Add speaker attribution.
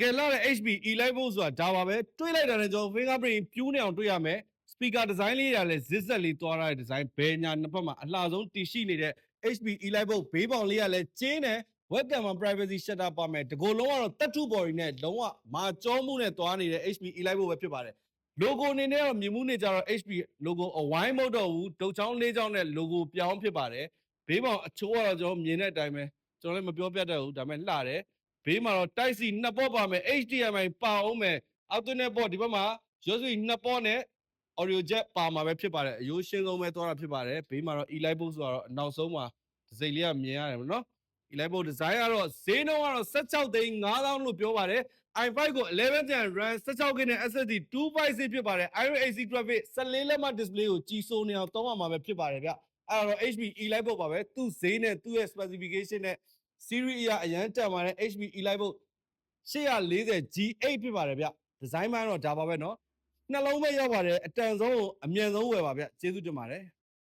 Speaker 1: ကယ်လာတဲ့ HP E-Live ဖို့ဆိုတာဒါပါပဲတွေးလိုက်တာနဲ့ကျွန်တော် fingerprint ပြူးနေအောင်တွေးရမယ် speaker design လေးတွေကလည်း zigzag လေးသွားရတဲ့ design ဘယ်ညာနှစ်ဖက်မှာအလှဆုံးတည်ရှိနေတဲ့ HP E-Live ဖို့ဘေးပေါင်လေးကလည်းကျင်းတယ် webcam မှာ privacy shutter ပါမယ်တကောလုံးကတော့ tattoo body နဲ့လုံးဝမာကြောမှုနဲ့သွားနေတဲ့ HP E-Live ဖို့ပဲဖြစ်ပါတယ် logo အနေနဲ့တော့မြင်မှုနေကြတော့ HP logo အဝိုင်းမဟုတ်တော့ဘူးဒုတ်ချောင်းလေးချောင်းနဲ့ logo ပြောင်းဖြစ်ပါတယ်ဘေးပေါင်အချိုးကတော့ကျွန်တော်မြင်တဲ့အတိုင်းပဲကျွန်တော်လည်းမပြောပြတတ်ဘူးဒါပေမဲ့လှတယ် ဘေးမှာတော့တိုက်စီနှစ်ပေါ့ပါမယ် HDMI ပါအောင်မယ်အောက်သွင်းတဲ့ပေါ့ဒီဘက်မှာရုပ်စုနှစ်ပေါ့နဲ့ audio jack ပါမှာပဲဖြစ်ပါတယ်အရိုးရှင်းဆုံးပဲသွားတာဖြစ်ပါတယ်ဘေးမှာတော့ e-light box ဆိုတော့အနောက်ဆုံးမှာဒီစိတ်လေးကမြင်ရတယ်မနော် e-light box design ကတော့ဈေးနှုန်းကတော့16သိန်း9000လို့ပြောပါတယ် i5 ကို11 gen RAM 16 GB နဲ့ SSD 256ဖြစ်ပါတယ် Iron AC graphic 14လက်မ display ကိုကြီးစိုးနေအောင်တောင်းရမှာပဲဖြစ်ပါတယ်ဗျအဲ့ဒါတော့ HP e-light box ပါပဲသူ့ဈေးနဲ့သူ့ရဲ့ specification နဲ့ series အရအရန်တန်ပါတယ် HP e-light book 840 G8 ဖြစ်ပါတယ်ဗျဒီဇိုင်းပိုင်းတော့ဒါပါပဲเนาะနှလုံးပဲရောက်ပါတယ်အတန်ဆုံးကိုအမြန်ဆုံးဝယ်ပါဗျကျေးဇူးတင်ပါတယ်